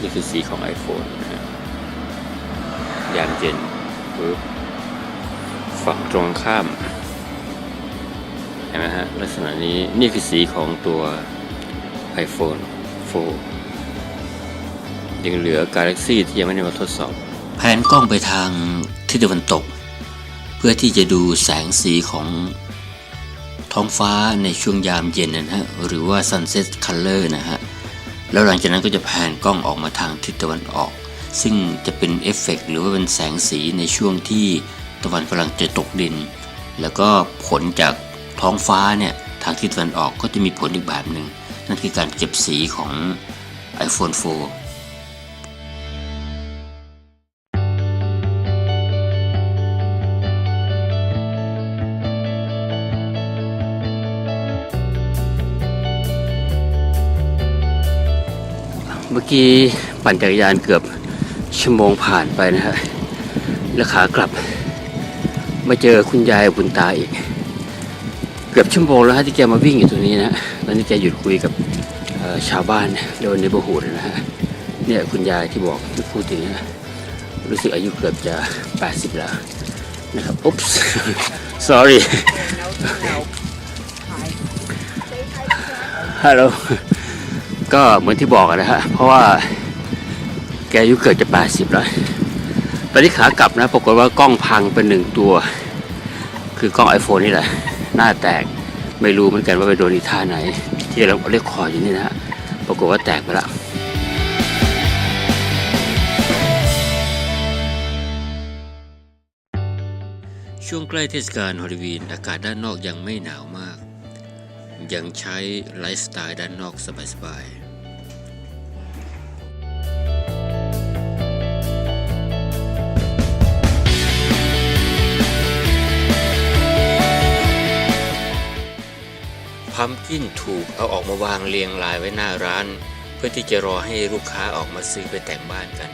นี่คือสีของ iPhone นะฮะยามเย็นปึ๊บฝั่งตรงข้ามเห็นไหมฮะลักษณะนี้นี่คือสีของตัว iPhone 4 ยังเหลือ Galaxy ที่ยังไม่ได้มาทดสอบ แผนกล้องไปทางทิศตะวันตก เพื่อที่จะดูแสงสีของท้องฟ้าในช่วงยามเย็นนะฮะ หรือว่า sunset color นะฮะ แล้วหลังจากนั้นก็จะแผนกล้องออกมาทางทิศตะวันออก ซึ่งจะเป็นเอฟเฟกต์หรือว่าเป็นแสงสีในช่วงที่ตะวันกำลังจะตกดิน แล้วก็ผลจากท้องฟ้าเนี่ยทางทิศตะวันออกก็จะมีผลอีกแบบหนึ่งนั่นคือการเก็บสีของ iPhone 4 เมื่อกี้ปั่นจักรยานเกือบชั่วโมงผ่านไปนะฮะแล้วขากลับ มาเจอคุณยายกับคุณตาอีก เกือบชั่วโมงแล้วฮะที่แกมาวิ่งอยู่ตรงนี้นะตอนนี้แกหยุดคุยกับเอ่อชาวบ้านเดินในบหูดนะฮะเนี่ยคุณยายที่บอกที่พูดถึงนะรู้สึกอายุเกือบจะ 80 แล้วนะครับอุ๊บ sorry ฮัลโหล ก็เหมือนที่บอกนะฮะเพราะว่าแกอายุเกือบจะ 80 แล้ว ตอนนี้ขากลับนะ ปรากฏว่ากล้องพังเป็นหนึ่งตัว คือกล้อง iPhone นี่แหละ หน้าแตกไม่รู้เหมือนกันว่าไปโดนอีท่าไหน ที่เราเรียกคออยู่นี่นะฮะปรากฏว่าแตกไปแล้วช่วงใกล้เทศกาลฮอลลีวีนอากาศด้านนอกยังไม่หนาวมาก ยังใช้ไลฟ์สไตล์ด้านนอกสบายๆ มกินถูกเอาออกมาวางเรียงรายไว้หน้าร้าน เพื่อที่จะรอให้ลูกค้าออกมาซื้อไปแต่งบ้านกัน